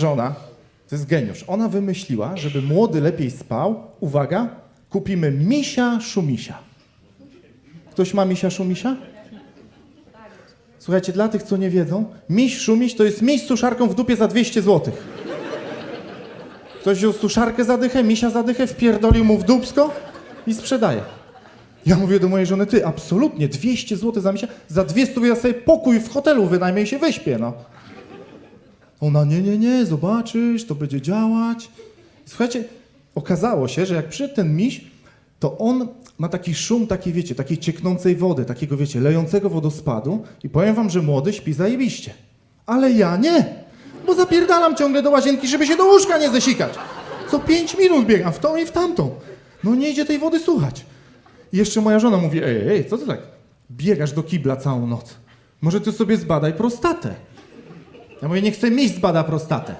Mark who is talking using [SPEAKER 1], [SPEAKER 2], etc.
[SPEAKER 1] żona, to jest geniusz, ona wymyśliła, żeby młody lepiej spał, uwaga, kupimy misia szumisia. Ktoś ma misia szumisia? Słuchajcie, dla tych, co nie wiedzą, miś szumiś to jest miś z suszarką w dupie za 200 zł. Ktoś wziął suszarkę za dychę, misia za dychę, wpierdolił mu w dupsko i sprzedaje. Ja mówię do mojej żony, ty, absolutnie, 200 zł za misia, za 200 ja sobie pokój w hotelu wynajmę i się wyśpię, no. Ona, nie, nie, nie, zobaczysz, to będzie działać. Słuchajcie, okazało się, że jak przyszedł ten miś, to on ma taki szum, takiej, wiecie, takiej cieknącej wody, takiego, wiecie, lejącego wodospadu i powiem wam, że młody śpi zajebiście. Ale ja nie, bo zapierdalam ciągle do łazienki, żeby się do łóżka nie zesikać. Co pięć minut biegam w tą i w tamtą. No nie idzie tej wody słuchać. I jeszcze moja żona mówi, ej, ej, co ty tak biegasz do kibla całą noc? Może ty sobie zbadaj prostatę. Ja mówię, niech sobie miś zbada prostatę.